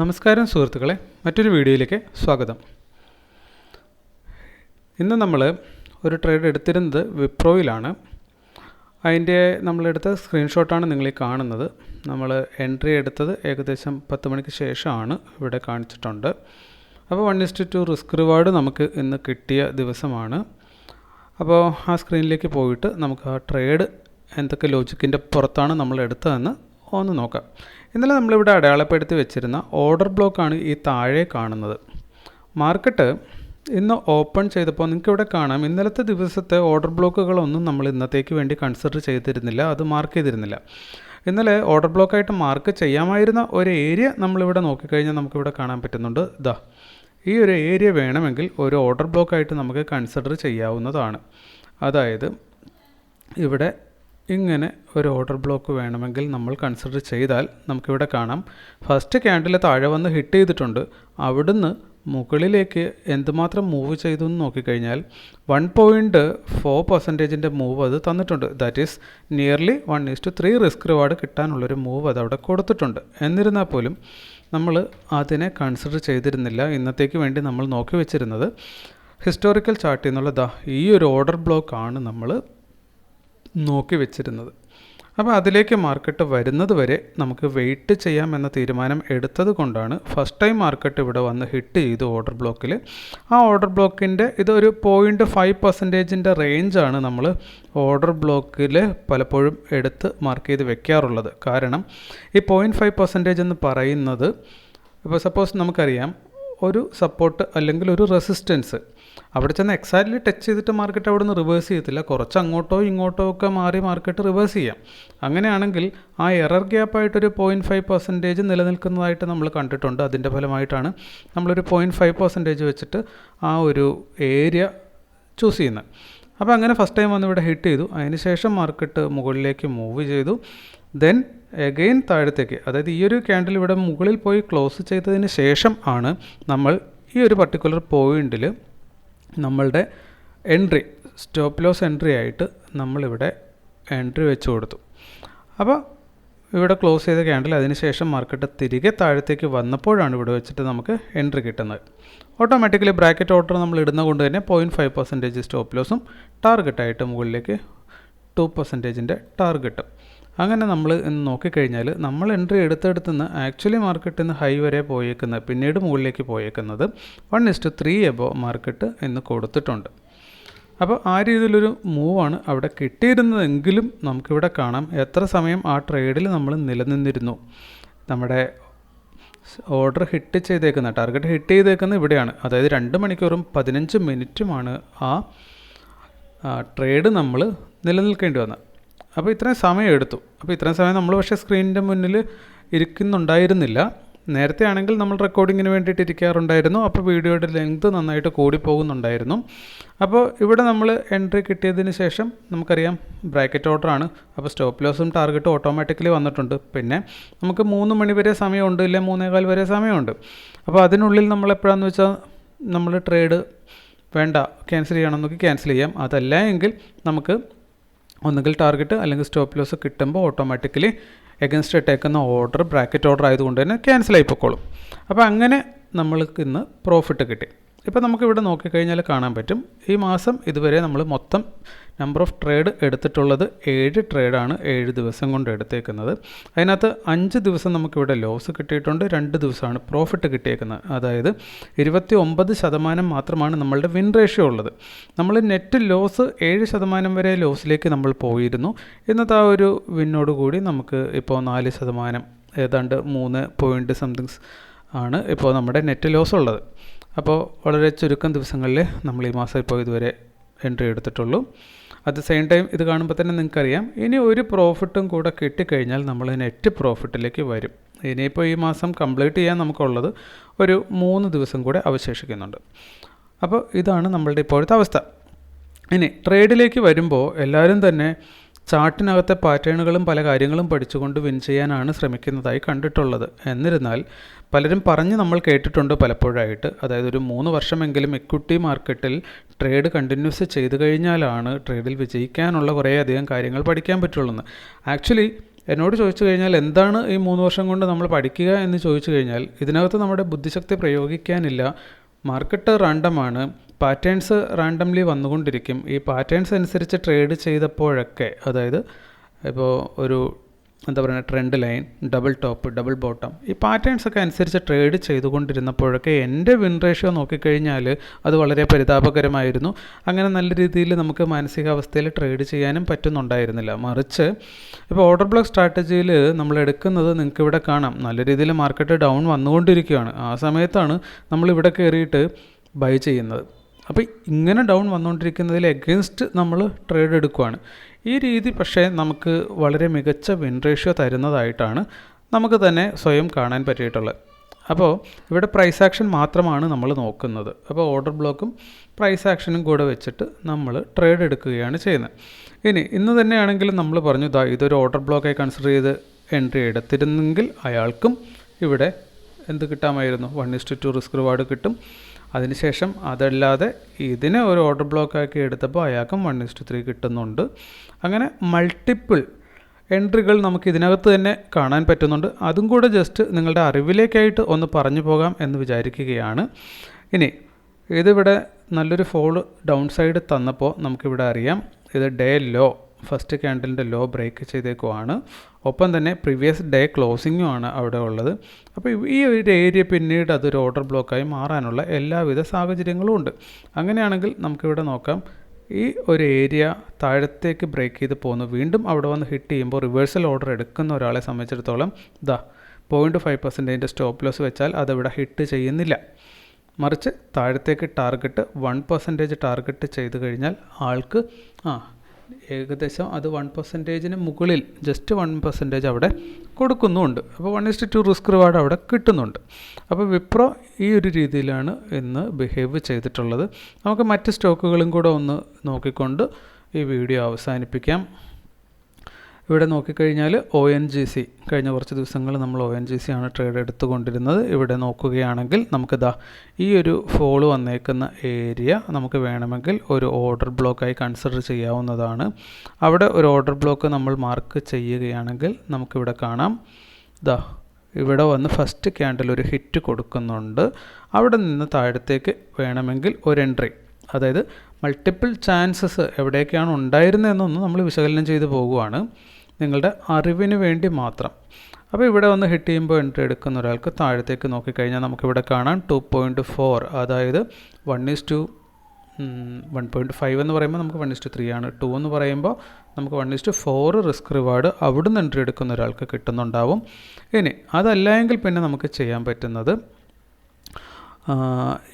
നമസ്കാരം സുഹൃത്തുക്കളെ മറ്റൊരു വീഡിയോയിലേക്ക് സ്വാഗതം. ഇന്ന് നമ്മൾ ഒരു ട്രേഡ് എടുത്തിരുന്നത് വിപ്രോയിലാണ്. അതിന്റെ നമ്മളെടുത്ത സ്ക്രീൻഷോട്ടാണ് നിങ്ങൾ ഈ കാണുന്നത്. നമ്മൾ എൻട്രി എടുത്തത് ഏകദേശം പത്ത് മണിക്ക് ശേഷമാണ് ഇവിടെ കാണിച്ചിട്ടുണ്ട്. അപ്പോൾ one is to two risk reward നമുക്ക് ഇന്ന് കിട്ടിയ ദിവസമാണ്. അപ്പോൾ ആ സ്ക്രീനിലേക്ക് പോയിട്ട് നമുക്ക് ആ ട്രേഡ് എന്തൊക്കെ ലോജിക്കിന്റെ പുറത്താണ് നമ്മൾ എടുത്തതെന്ന് ഒന്ന് നോക്കാം. ഇന്നലെ നമ്മളിവിടെ അടയാളപ്പെടുത്തി വെച്ചിരുന്ന ഓർഡർ ബ്ലോക്കാണ് ഈ താഴെ കാണുന്നത്. മാർക്കറ്റ് ഇന്ന് ഓപ്പൺ ചെയ്തപ്പോൾ നിങ്ങൾക്ക് ഇവിടെ കാണാം. ഇന്നലത്തെ ദിവസത്തെ ഓർഡർ ബ്ലോക്കുകളൊന്നും നമ്മൾ ഇന്നത്തേക്ക് വേണ്ടി കൺസിഡർ ചെയ്തിരുന്നില്ല. അത് മാർക്ക് ചെയ്തിരുന്നില്ല. ഇന്നലെ ഓർഡർ ബ്ലോക്കായിട്ട് മാർക്ക് ചെയ്യാമായിരുന്ന ഒരു ഏരിയ നമ്മളിവിടെ നോക്കിക്കഴിഞ്ഞാൽ നമുക്കിവിടെ കാണാൻ പറ്റുന്നുണ്ട്. ഇതാ ഈ ഒരു ഏരിയ വേണമെങ്കിൽ ഒരു ഓർഡർ ബ്ലോക്കായിട്ട് നമുക്ക് കൺസിഡർ ചെയ്യാവുന്നതാണ്. അതായത് ഇവിടെ ഇങ്ങനെ ഒരു ഓർഡർ ബ്ലോക്ക് വേണമെങ്കിൽ നമ്മൾ കൺസിഡർ ചെയ്താൽ നമുക്കിവിടെ കാണാം. ഫസ്റ്റ് ക്യാൻഡിൽ താഴെ വന്ന് ഹിറ്റ് ചെയ്തിട്ടുണ്ട്. അവിടുന്ന് മുകളിലേക്ക് എന്തുമാത്രം മൂവ് ചെയ്തു എന്ന് നോക്കിക്കഴിഞ്ഞാൽ വൺ പോയിന്റ് ഫോർ പെർസെന്റേജിന്റെ മൂവ് അത് തന്നിട്ടുണ്ട്. That is nearly one is to three risk reward കിട്ടാനുള്ളൊരു move അത് അവിടെ കൊടുത്തിട്ടുണ്ട്. എന്നിരുന്നാൽ പോലും നമ്മൾ അതിനെ കൺസിഡർ ചെയ്തിരുന്നില്ല. ഇന്നത്തേക്ക് വേണ്ടി നമ്മൾ നോക്കി വെച്ചിരുന്നത്. ഹിസ്റ്റോറിക്കൽ ചാർട്ടിൽ നിന്നുള്ള ദാ ഈ ഒരു ഓർഡർ ബ്ലോക്കാണ് നമ്മൾ നോക്കി വെച്ചിരുന്നത്. അപ്പോൾ അതിലേക്ക് മാർക്കറ്റ് വരുന്നത് വരെ നമുക്ക് വെയിറ്റ് ചെയ്യാം എന്ന തീരുമാനം എടുത്തത് കൊണ്ടാണ് ഫസ്റ്റ് ടൈം മാർക്കറ്റ് ഇവിടെ വന്ന് ഹിറ്റ് ചെയ്തു ഓർഡർ ബ്ലോക്കിൽ. ആ ഓർഡർ ബ്ലോക്കിന്റെ ഇതൊരു പോയിന്റ് ഫൈവ് പെർസെന്റേജിന്റെ റേഞ്ചാണ് നമ്മൾ ഓർഡർ ബ്ലോക്കിൽ പലപ്പോഴും എടുത്ത് മാർക്ക് ചെയ്ത് വെക്കാറുള്ളത്. കാരണം ഈ പോയിന്റ് ഫൈവ് പെർസെന്റേജ് എന്ന് പറയുന്നത് ഇപ്പോൾ സപ്പോസ് നമുക്കറിയാം ഒരു സപ്പോർട്ട് അല്ലെങ്കിൽ ഒരു റെസിസ്റ്റൻസ് അവിടെ ചെന്ന് എക്സാക്ട്ലി ടച്ച് ചെയ്തിട്ട് മാർക്കറ്റ് അവിടെ നിന്ന് റിവേഴ്സ് ചെയ്യത്തില്ല. കുറച്ച് അങ്ങോട്ടോ ഇങ്ങോട്ടോ ഒക്കെ മാറി മാർക്കറ്റ് റിവേഴ്സ് ചെയ്യാം. അങ്ങനെയാണെങ്കിൽ ആ എറർ ഗ്യാപ്പായിട്ടൊരു പോയിന്റ് ഫൈവ് പെർസെന്റേജ് നിലനിൽക്കുന്നതായിട്ട് നമ്മൾ കണ്ടിട്ടുണ്ട്. അതിന്റെ ഫലമായിട്ടാണ് നമ്മളൊരു പോയിന്റ് ഫൈവ് പെർസെന്റേജ് വെച്ചിട്ട് ആ ഒരു ഏരിയ ചൂസ് ചെയ്യുന്നത്. അപ്പോൾ അങ്ങനെ ഫസ്റ്റ് ടൈം വന്ന് ഇവിടെ ഹിറ്റ് ചെയ്തു. അതിനുശേഷം മാർക്കറ്റ് മുകളിലേക്ക് മൂവ് ചെയ്തു. ദെൻ എഗെയിൻ താഴത്തേക്ക്. അതായത് ഈ ഒരു ക്യാൻഡിൽ ഇവിടെ മുകളിൽ പോയി ക്ലോസ് ചെയ്തതിന് ശേഷം ആണ് നമ്മൾ ഈ ഒരു പർട്ടിക്കുലർ പോയിന്റിൽ നമ്മളുടെ എൻട്രി സ്റ്റോപ്പ് ലോസ് എൻട്രി ആയിട്ട് നമ്മളിവിടെ എൻട്രി വെച്ച് കൊടുത്തു. അപ്പോൾ ഇവിടെ ക്ലോസ് ചെയ്ത ക്യാൻഡിൽ അതിനുശേഷം മാർക്കറ്റ് തിരികെ താഴത്തേക്ക് വന്നപ്പോഴാണ് ഇവിടെ വെച്ചിട്ട് നമുക്ക് എൻട്രി കിട്ടുന്നത്. ഓട്ടോമാറ്റിക്കലി ബ്രാക്കറ്റ് ഓർഡർ നമ്മൾ ഇടുന്ന കൊണ്ട് തന്നെ പോയിന്റ് ഫൈവ് പെർസെന്റേജ് സ്റ്റോപ്പ് ലോസും ടാർഗറ്റായിട്ട് മുകളിലേക്ക് ടു പെർസെന്റേജിന്റെ ടാർഗറ്റും. അങ്ങനെ നമ്മൾ ഇന്ന് നോക്കിക്കഴിഞ്ഞാൽ നമ്മൾ എൻട്രി എടുത്തെടുത്ത് നിന്ന് ആക്ച്വലി മാർക്കറ്റിൽ നിന്ന് ഹൈ വരെ പോയേക്കുന്നത് പിന്നീട് മുകളിലേക്ക് പോയേക്കുന്നത് one is to three above market എന്ന് കൊടുത്തിട്ടുണ്ട്. അപ്പോൾ ആ രീതിയിലൊരു മൂവാണ് അവിടെ കിട്ടിയിരുന്നതെങ്കിലും നമുക്കിവിടെ കാണാം എത്ര സമയം ആ ട്രേഡിൽ നമ്മൾ നിലനിന്നിരുന്നു. നമ്മുടെ ഓർഡർ ഹിറ്റ് ചെയ്തേക്കുന്ന ടാർഗറ്റ് ഹിറ്റ് ചെയ്തേക്കുന്ന ഇവിടെയാണ്. അതായത് രണ്ട് മണിക്കൂറും പതിനഞ്ച് മിനിറ്റുമാണ് ആ ട്രേഡ് നമ്മൾ നിലനിൽക്കേണ്ടി വന്നത്. അപ്പോൾ ഇത്രയും സമയം എടുത്തു. അപ്പോൾ ഇത്രയും സമയം നമ്മൾ പക്ഷേ സ്ക്രീനിന്റെ മുന്നിൽ ഇരിക്കുന്നുണ്ടായിരുന്നില്ല. നേരത്തെ ആണെങ്കിൽ നമ്മൾ റെക്കോർഡിങ്ങിന് വേണ്ടിയിട്ട് ഇരിക്കാറുണ്ടായിരുന്നു. അപ്പോൾ വീഡിയോയുടെ ലെങ്ത് നന്നായിട്ട് കൂടി പോകുന്നുണ്ടായിരുന്നു അപ്പോൾ ഇവിടെ നമ്മൾ എൻട്രി കിട്ടിയതിന് ശേഷം നമുക്കറിയാം ബ്രാക്കറ്റ് ഓർഡർ ആണ്. അപ്പോൾ സ്റ്റോപ്പ് ലോസും ടാർഗറ്റും ഓട്ടോമാറ്റിക്കലി വന്നിട്ടുണ്ട്. പിന്നെ നമുക്ക് മൂന്ന് മണി വരെ സമയമുണ്ട് ഇല്ല? മൂന്നേകാൽ വരെ സമയമുണ്ട്. അപ്പോൾ അതിനുള്ളിൽ നമ്മൾ എപ്പോഴാന്ന് വെച്ചാൽ നമ്മൾ ട്രേഡ് വേണ്ട ക്യാൻസൽ ചെയ്യണമെന്നൊക്കെ ക്യാൻസൽ ചെയ്യാം. അതല്ല എങ്കിൽ നമുക്ക് ഒന്നുകിൽ ടാർഗറ്റ് അല്ലെങ്കിൽ സ്റ്റോപ്പ് ലോസ് കിട്ടുമ്പോൾ ഓട്ടോമാറ്റിക്കലി എഗൻസ്റ്റ് ഇട്ടേക്കുന്ന ഓർഡർ ബ്രാക്കറ്റ് ഓർഡർ ആയതുകൊണ്ട് തന്നെ ക്യാൻസൽ ആയി പൊക്കോളും. അപ്പോൾ അങ്ങനെ നമ്മൾക്ക് ഇന്ന് പ്രോഫിറ്റ് കിട്ടി. ഇപ്പോൾ നമുക്കിവിടെ നോക്കിക്കഴിഞ്ഞാൽ കാണാൻ പറ്റും ഈ മാസം ഇതുവരെ നമ്മൾ മൊത്തം നമ്പർ ഓഫ് ട്രേഡ് എടുത്തിട്ടുള്ളത് ഏഴ് ട്രേഡാണ് ഏഴ് ദിവസം കൊണ്ട് എടുത്തേക്കുന്നത്. അതിനകത്ത് അഞ്ച് ദിവസം നമുക്കിവിടെ ലോസ് കിട്ടിയിട്ടുണ്ട്. രണ്ട് ദിവസമാണ് പ്രോഫിറ്റ് കിട്ടിയേക്കുന്നത്. അതായത് ഇരുപത്തി ഒമ്പത് ശതമാനം മാത്രമാണ് നമ്മളുടെ വിൻ റേഷ്യോ ഉള്ളത്. നമ്മൾ നെറ്റ് ലോസ് ഏഴ് ശതമാനം വരെ ലോസിലേക്ക് നമ്മൾ പോയിരുന്നു. ഇന്നത്തെ ആ ഒരു വിന്നോട് കൂടി നമുക്ക് ഇപ്പോൾ നാല് ശതമാനം ഏതാണ്ട് മൂന്ന് പോയിന്റ് സംതിങ്സ് ആണ് ഇപ്പോൾ നമ്മുടെ നെറ്റ് ലോസ് ഉള്ളത്. അപ്പോൾ വളരെ ചുരുക്കം ദിവസങ്ങളിൽ നമ്മൾ ഈ മാസം ഇപ്പോൾ ഇതുവരെ എൻട്രി എടുത്തിട്ടുള്ളൂ. അറ്റ് ദ സെയിം ടൈം ഇത് കാണുമ്പോൾ തന്നെ നിങ്ങൾക്കറിയാം. ഇനി ഒരു പ്രോഫിറ്റും കൂടെ കിട്ടിക്കഴിഞ്ഞാൽ നമ്മൾ നെറ്റ് പ്രോഫിറ്റിലേക്ക് വരും. ഇനിയിപ്പോൾ ഈ മാസം കംപ്ലീറ്റ് ചെയ്യാൻ നമുക്കുള്ളത് ഒരു മൂന്ന് ദിവസം കൂടെ അവശേഷിക്കുന്നുണ്ട്. അപ്പോൾ ഇതാണ് നമ്മളുടെ ഇപ്പോഴത്തെ അവസ്ഥ. ഇനി ട്രേഡിലേക്ക് വരുമ്പോൾ എല്ലാവരും തന്നെ ചാർട്ടിനകത്തെ പാറ്റേണുകളും പല കാര്യങ്ങളും പഠിച്ചുകൊണ്ട് വിൻ ചെയ്യാനാണ് ശ്രമിക്കുന്നതായി കണ്ടിട്ടുള്ളത്. എന്നിരുന്നാൽ പലരും പറഞ്ഞ് നമ്മൾ കേട്ടിട്ടുണ്ട് പലപ്പോഴായിട്ട്. അതായത് ഒരു മൂന്ന് വർഷമെങ്കിലും ഇക്വിറ്റി മാർക്കറ്റിൽ ട്രേഡ് കണ്ടിന്യൂസ് ചെയ്തു കഴിഞ്ഞാലാണ് ട്രേഡിൽ വിജയിക്കാനുള്ള കുറേയധികം കാര്യങ്ങൾ പഠിക്കാൻ പറ്റുള്ളൂ ആക്ച്വലി എന്നോട് ചോദിച്ചു കഴിഞ്ഞാൽ എന്താണ് ഈ മൂന്ന് വർഷം കൊണ്ട് നമ്മൾ പഠിക്കുക എന്ന് ചോദിച്ചു കഴിഞ്ഞാൽ ഇതിനകത്ത് നമ്മുടെ ബുദ്ധിശക്തി പ്രയോഗിക്കാനില്ല. മാർക്കറ്റ് റാൻഡമാണ് പാറ്റേൺസ് റാൻഡംലി വന്നുകൊണ്ടിരിക്കും. ഈ പാറ്റേൺസ് അനുസരിച്ച് ട്രേഡ് ചെയ്തപ്പോഴൊക്കെ അതായത് ഇപ്പോൾ ഒരു എന്താ പറയുക trend line double top double bottom ഈ പാറ്റേൺസ് ഒക്കെ അനുസരിച്ച് ട്രേഡ് ചെയ്തുകൊണ്ടിരുന്നപ്പോഴൊക്കെ എന്റെ വിൻ റേഷ്യോ നോക്കിക്കഴിഞ്ഞാൽ അത് വളരെ പരിതാപകരമായിരുന്നു. അങ്ങനെ നല്ല രീതിയിൽ നമുക്ക് മാനസികാവസ്ഥയിൽ ട്രേഡ് ചെയ്യാനും പറ്റുന്നുണ്ടായിരുന്നില്ല. മറിച്ച് ഇപ്പോൾ ഓർഡർ ബ്ലോക്ക് സ്ട്രാറ്റജിയിൽ നമ്മൾ എടുക്കുന്നത് നിങ്ങൾക്ക് ഇവിടെ കാണാം. നല്ല രീതിയിൽ മാർക്കറ്റ് ഡൗൺ വന്നുകൊണ്ടിരിക്കുകയാണ്. ആ സമയത്താണ് നമ്മളിവിടെ കയറിയിട്ട് ബൈ ചെയ്യുന്നത്. അപ്പോൾ ഇങ്ങനെ ഡൗൺ വന്നുകൊണ്ടിരിക്കുന്നതിൽ എഗെയിൻസ്റ്റ് നമ്മൾ ട്രേഡ് എടുക്കുകയാണ് ഈ രീതി പക്ഷേ നമുക്ക് വളരെ മികച്ച വിൻ റേഷ്യോ തരുന്നതായിട്ടാണ് നമുക്ക് തന്നെ സ്വയം കാണാൻ പറ്റിയിട്ടുള്ളത്. അപ്പോൾ ഇവിടെ പ്രൈസ് ആക്ഷൻ മാത്രമാണ് നമ്മൾ നോക്കുന്നത്. അപ്പോൾ ഓർഡർ ബ്ലോക്കും പ്രൈസ് ആക്ഷനും കൂടെ വെച്ചിട്ട് നമ്മൾ ട്രേഡ് എടുക്കുകയാണ് ചെയ്യുന്നത്. ഇനി ഇന്ന് തന്നെയാണെങ്കിലും നമ്മൾ പറഞ്ഞു ഇതാ ഇതൊരു ഓർഡർ ബ്ലോക്കായി കൺസിഡർ ചെയ്ത് എൻട്രി എടുത്തിരുന്നെങ്കിൽ അയാൾക്കും ഇവിടെ എന്ത് കിട്ടാമായിരുന്നു? One is to two risk reward കിട്ടും. അതിനുശേഷം അതല്ലാതെ ഇതിനെ ഒരു ഓർഡർ ബ്ലോക്ക് ആക്കി എടുത്തപ്പോൾ അയാൾക്കും വൺ ഇസ്റ്റു ത്രീ കിട്ടുന്നുണ്ട്. അങ്ങനെ മൾട്ടിപ്പിൾ എൻട്രികൾ നമുക്ക് ഇതിനകത്ത് തന്നെ കാണാൻ പറ്റുന്നുണ്ട്. അതും കൂടെ ജസ്റ്റ് നിങ്ങളുടെ അറിവിലേക്കായിട്ട് ഒന്ന് പറഞ്ഞു പോകാം എന്ന് വിചാരിക്കുകയാണ്. ഇനി ഇതിവിടെ നല്ലൊരു ഫോൾ ഡൗൺ സൈഡ് തന്നപ്പോൾ നമുക്കിവിടെ അറിയാം. ഇത് ഡേ ലോ ഫസ്റ്റ് ക്യാൻഡലിന്റെ ലോ ബ്രേക്ക് ചെയ്തേക്കുവാണ്. ഒപ്പം തന്നെ പ്രീവിയസ് ഡേ ക്ലോസിങ്ങും ആണ് അവിടെ ഉള്ളത്. അപ്പോൾ ഈ ഒരു ഏരിയ പിന്നീട് അതൊരു ഓർഡർ ബ്ലോക്കായി മാറാനുള്ള എല്ലാവിധ സാഹചര്യങ്ങളും ഉണ്ട്. അങ്ങനെയാണെങ്കിൽ നമുക്കിവിടെ നോക്കാം. ഈ ഒരു ഏരിയ താഴത്തേക്ക് ബ്രേക്ക് ചെയ്ത് പോകുന്നു. വീണ്ടും അവിടെ വന്ന് ഹിറ്റ് ചെയ്യുമ്പോൾ റിവേഴ്സൽ ഓർഡർ എടുക്കുന്ന ഒരാളെ സംബന്ധിച്ചിടത്തോളം ദാ പോയിന്റ് ഫൈവ് പെർസെന്റേജിന്റെ സ്റ്റോപ്പ് ലോസ് വെച്ചാൽ അതവിടെ ഹിറ്റ് ചെയ്യുന്നില്ല. മറിച്ച് താഴത്തേക്ക് ടാർഗറ്റ് വൺ പെർസെന്റേജ് ടാർഗറ്റ് ചെയ്ത് കഴിഞ്ഞാൽ ആൾക്ക് ആ ഏകദേശം അത് വൺ പെർസെന്റേജിന് മുകളിൽ ജസ്റ്റ് വൺ പെർസെന്റേജ് അവിടെ കൊടുക്കുന്നുമുണ്ട് അപ്പോൾ one is to two risk reward അവിടെ കിട്ടുന്നുണ്ട്. അപ്പോൾ വിപ്രോ ഈ ഒരു രീതിയിലാണ് ഇന്ന് ബിഹേവ് ചെയ്തിട്ടുള്ളത്. നമുക്ക് മറ്റ് സ്റ്റോക്കുകളും കൂടെ ഒന്ന് നോക്കിക്കൊണ്ട് ഈ വീഡിയോ അവസാനിപ്പിക്കാം. ഇവിടെ നോക്കിക്കഴിഞ്ഞാൽ ഒ എൻ ജി സി കഴിഞ്ഞ കുറച്ച് ദിവസങ്ങൾ നമ്മൾ ഒ എൻ ജി സി ആണ് ട്രേഡ് എടുത്തുകൊണ്ടിരുന്നത്. ഇവിടെ നോക്കുകയാണെങ്കിൽ നമുക്കിതാ ഈ ഒരു ഫോൾ വന്നേക്കുന്ന ഏരിയ നമുക്ക് വേണമെങ്കിൽ ഒരു ഓർഡർ ബ്ലോക്കായി കൺസിഡർ ചെയ്യാവുന്നതാണ്. അവിടെ ഒരു ഓർഡർ ബ്ലോക്ക് നമ്മൾ മാർക്ക് ചെയ്യുകയാണെങ്കിൽ നമുക്കിവിടെ കാണാം. ദാ ഇവിടെ വന്ന് ഫസ്റ്റ് ക്യാൻഡിൽ ഒരു ഹിറ്റ് കൊടുക്കുന്നുണ്ട്. അവിടെ നിന്ന് താഴത്തേക്ക് വേണമെങ്കിൽ ഒരു എൻട്രി അതായത് മൾട്ടിപ്പിൾ ചാൻസസ് എവിടെയൊക്കെയാണ് ഉണ്ടായിരുന്നതെന്നൊന്ന് നമ്മൾ വിശകലനം ചെയ്തു പോകുവാണ്. നിങ്ങളുടെ അറിവിന് വേണ്ടി മാത്രം. അപ്പോൾ ഇവിടെ വന്ന് ഹിറ്റ് ചെയ്യുമ്പോൾ എൻട്രി എടുക്കുന്ന ഒരാൾക്ക് താഴത്തേക്ക് നോക്കിക്കഴിഞ്ഞാൽ നമുക്കിവിടെ കാണാം ടു പോയിന്റ് ഫോർ അതായത് one is to one point five എന്ന് പറയുമ്പോൾ നമുക്ക് വൺ ഇസ്റ്റു ത്രീ ആണ്. ടു എന്ന് പറയുമ്പോൾ നമുക്ക് one is to four risk reward അവിടുന്ന് എൻട്രി എടുക്കുന്ന ഒരാൾക്ക് കിട്ടുന്നുണ്ടാവും. ഇനി അതല്ല എങ്കിൽ പിന്നെ നമുക്ക് ചെയ്യാൻ പറ്റുന്നത്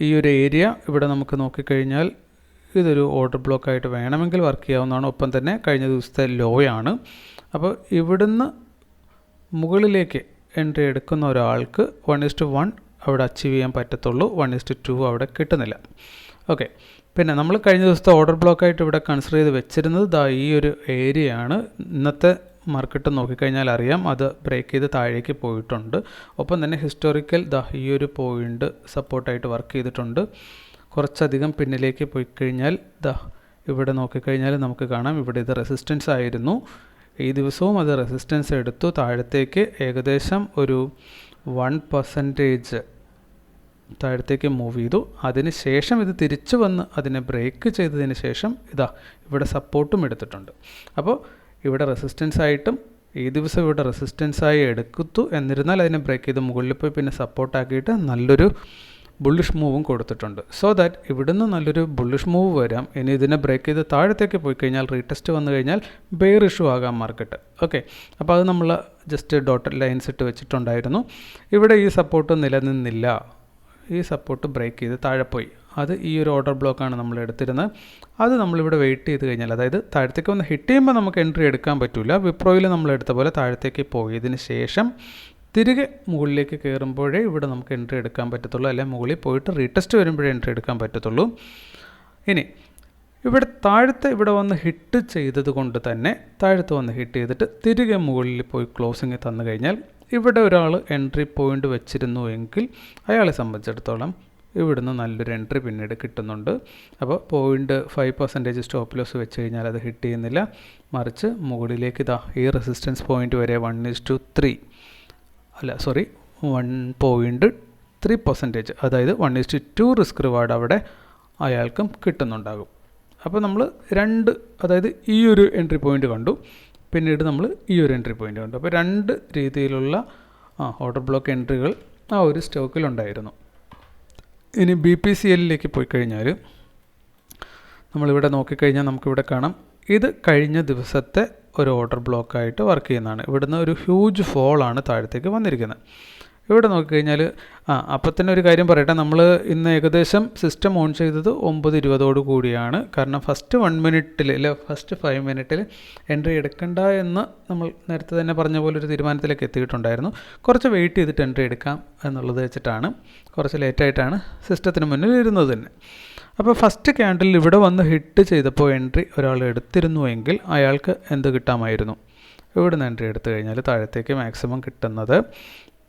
ഈ ഒരു ഏരിയ ഇവിടെ നമുക്ക് നോക്കിക്കഴിഞ്ഞാൽ ഇതൊരു ഓർഡർ ബ്ലോക്കായിട്ട് വേണമെങ്കിൽ വർക്ക് ചെയ്യാവുന്നതാണ്. ഒപ്പം തന്നെ കഴിഞ്ഞ ദിവസത്തെ ലോയാണ് അപ്പോൾ ഇവിടുന്ന് മുകളിലേക്ക് എൻട്രി എടുക്കുന്ന ഒരാൾക്ക് വൺ ഇസ്റ്റു വൺ അവിടെ അച്ചീവ് ചെയ്യാൻ പറ്റത്തുള്ളൂ വൺ ഇസ്റ്റു ടു അവിടെ കിട്ടുന്നില്ല. ഓക്കെ പിന്നെ നമ്മൾ കഴിഞ്ഞ ദിവസത്തെ ഓർഡർ ബ്ലോക്കായിട്ട് ഇവിടെ കൺസിഡർ ചെയ്ത് വെച്ചിരുന്നത് ദാ ഈ ഒരു ഏരിയയാണ് ഇന്നത്തെ മാർക്കറ്റ് നോക്കിക്കഴിഞ്ഞാൽ അറിയാം അത് ബ്രേക്ക് ചെയ്ത് താഴേക്ക് പോയിട്ടുണ്ട്. ഒപ്പം തന്നെ ഹിസ്റ്റോറിക്കൽ ദാ ഈ ഒരു പോയിന്റ് സപ്പോർട്ടായിട്ട് വർക്ക് ചെയ്തിട്ടുണ്ട്. കുറച്ചധികം പിന്നിലേക്ക് പോയി കഴിഞ്ഞാൽ ദാ ഇവിടെ നോക്കിക്കഴിഞ്ഞാൽ നമുക്ക് കാണാം ഇവിടെ ഇത് റെസിസ്റ്റൻസ് ആയിരുന്നു. ഈ ദിവസവും അത് റെസിസ്റ്റൻസ് എടുത്തു. താഴത്തേക്ക് ഏകദേശം ഒരു വൺ പെർസെന്റേജ് താഴത്തേക്ക് മൂവ് ചെയ്തു. അതിന് ശേഷം ഇത് തിരിച്ചു വന്ന് അതിനെ ബ്രേക്ക് ചെയ്തതിന് ശേഷം ഇതാ ഇവിടെ സപ്പോർട്ടും എടുത്തിട്ടുണ്ട്. അപ്പോൾ ഇവിടെ റെസിസ്റ്റൻസ് ആയിട്ടും ഈ ദിവസം ഇവിടെ റെസിസ്റ്റൻസായി എടുക്കത്തു എന്നിരുന്നാൽ അതിനെ ബ്രേക്ക് ചെയ്ത് മുകളിൽ പോയി പിന്നെ സപ്പോർട്ടാക്കിയിട്ട് നല്ലൊരു ബുള്ളിഷ് മൂവും കൊടുത്തിട്ടുണ്ട്. സോ ദാറ്റ് ഇവിടുന്ന് നല്ലൊരു ബുള്ളിഷ് മൂവ് വരാം. ഇനി ഇതിനെ ബ്രേക്ക് ചെയ്ത് താഴത്തേക്ക് പോയി കഴിഞ്ഞാൽ റീടെസ്റ്റ് വന്നു കഴിഞ്ഞാൽ ബെയർ ഇഷ്യൂ ആകാം മാർക്കറ്റ് ഓക്കെ അപ്പോൾ അത് നമ്മൾ ജസ്റ്റ് ഡോട്ടഡ് ലൈൻസ് ഇട്ട് വെച്ചിട്ടുണ്ടായിരുന്നു. ഇവിടെ ഈ സപ്പോർട്ട് നിലനിന്നില്ല. ഈ സപ്പോർട്ട് ബ്രേക്ക് ചെയ്ത് താഴെ പോയി. അത് ഈ ഒരു ഓർഡർ ബ്ലോക്കാണ് നമ്മൾ എടുത്തിരുന്നത്. അത് നമ്മളിവിടെ വെയിറ്റ് ചെയ്ത് കഴിഞ്ഞാൽ അതായത് താഴത്തേക്ക് ഒന്ന് ഹിറ്റ് ചെയ്യുമ്പോൾ നമുക്ക് എൻട്രി എടുക്കാൻ പറ്റില്ല വിപ്രോയിൽ നമ്മൾ എടുത്ത പോലെ താഴത്തേക്ക് പോയതിന് ശേഷം തിരികെ മുകളിലേക്ക് കയറുമ്പോഴേ ഇവിടെ നമുക്ക് എൻട്രി എടുക്കാൻ പറ്റത്തുള്ളൂ. അല്ലെങ്കിൽ മുകളിൽ പോയിട്ട് റീടെസ്റ്റ് വരുമ്പോഴേ എൻട്രി എടുക്കാൻ പറ്റത്തുള്ളൂ. ഇനി ഇവിടെ താഴത്തെ ഇവിടെ വന്ന് ഹിറ്റ് ചെയ്തത് കൊണ്ട് തന്നെ താഴത്ത് വന്ന് ഹിറ്റ് ചെയ്തിട്ട് തിരികെ മുകളിൽ പോയി ക്ലോസിങ് തന്നു കഴിഞ്ഞാൽ ഇവിടെ ഒരാൾ എൻട്രി പോയിന്റ് വെച്ചിരുന്നു എങ്കിൽ അയാളെ സംബന്ധിച്ചിടത്തോളം ഇവിടുന്ന് നല്ലൊരു എൻട്രി പിന്നീട് കിട്ടുന്നുണ്ട്. അപ്പോൾ point five percentage stop loss വെച്ച് കഴിഞ്ഞാൽ അത് ഹിറ്റ് ചെയ്യുന്നില്ല. മറിച്ച് മുകളിലേക്ക് ഇതാ ഈ റെസിസ്റ്റൻസ് പോയിന്റ് വരെ വൺ ഇസ് ടു ത്രീ അല്ല sorry one point three percentage അതായത് one is to two risk reward അവിടെ അയാൾക്കും കിട്ടുന്നുണ്ടാകും. അപ്പോൾ നമ്മൾ രണ്ട് അതായത് ഈ ഒരു എൻട്രി പോയിന്റ് കണ്ടു പിന്നീട് നമ്മൾ ഈ ഒരു എൻട്രി പോയിന്റ് കണ്ടു. അപ്പോൾ രണ്ട് രീതിയിലുള്ള ആ ഓർഡർ ബ്ലോക്ക് എൻട്രികൾ ആ ഒരു സ്റ്റോക്കിലുണ്ടായിരുന്നു ഇനി ബി പി സി എല്ലിലേക്ക് പോയി കഴിഞ്ഞാൽ നമ്മളിവിടെ നോക്കിക്കഴിഞ്ഞാൽ നമുക്കിവിടെ കാണാം. ഇത് കഴിഞ്ഞ ദിവസത്തെ ഒരു ഓർഡർ ബ്ലോക്കായിട്ട് വർക്ക് ചെയ്യുന്നതാണ്. ഇവിടുന്ന് ഒരു ഹ്യൂജ് ഫോളാണ് താഴത്തേക്ക് വന്നിരിക്കുന്നത്. ഇവിടെ നോക്കിക്കഴിഞ്ഞാൽ ആ അപ്പം തന്നെ ഒരു കാര്യം പറയട്ടെ. നമ്മൾ ഇന്ന് ഏകദേശം സിസ്റ്റം ഓൺ ചെയ്തത് ഒമ്പത് ഇരുപതോട് കൂടിയാണ്. കാരണം ഫസ്റ്റ് വൺ മിനിറ്റിൽ അല്ലെ ഫസ്റ്റ് ഫൈവ് മിനിറ്റിൽ എൻട്രി എടുക്കണ്ട എന്ന് നമ്മൾ നേരത്തെ തന്നെ പറഞ്ഞ പോലെ ഒരു തീരുമാനത്തിലേക്ക് എത്തിയിട്ടുണ്ടായിരുന്നു. കുറച്ച് വെയിറ്റ് ചെയ്തിട്ട് എൻട്രി എടുക്കാം എന്നുള്ളത് വെച്ചിട്ടാണ്. കുറച്ച് ലേറ്റായിട്ടാണ് സിസ്റ്റത്തിന് മുന്നിൽ ഇരുന്നത് തന്നെ. അപ്പോൾ ഫസ്റ്റ് ക്യാൻഡിൽ ഇവിടെ വന്ന് ഹിറ്റ് ചെയ്തപ്പോൾ എൻട്രി ഒരാൾ എടുത്തിരുന്നുവെങ്കിൽ അയാൾക്ക് എന്ത് കിട്ടാമായിരുന്നു? ഇവിടെ നിന്ന് എൻട്രി എടുത്തു കഴിഞ്ഞാൽ താഴത്തേക്ക് മാക്സിമം കിട്ടുന്നത്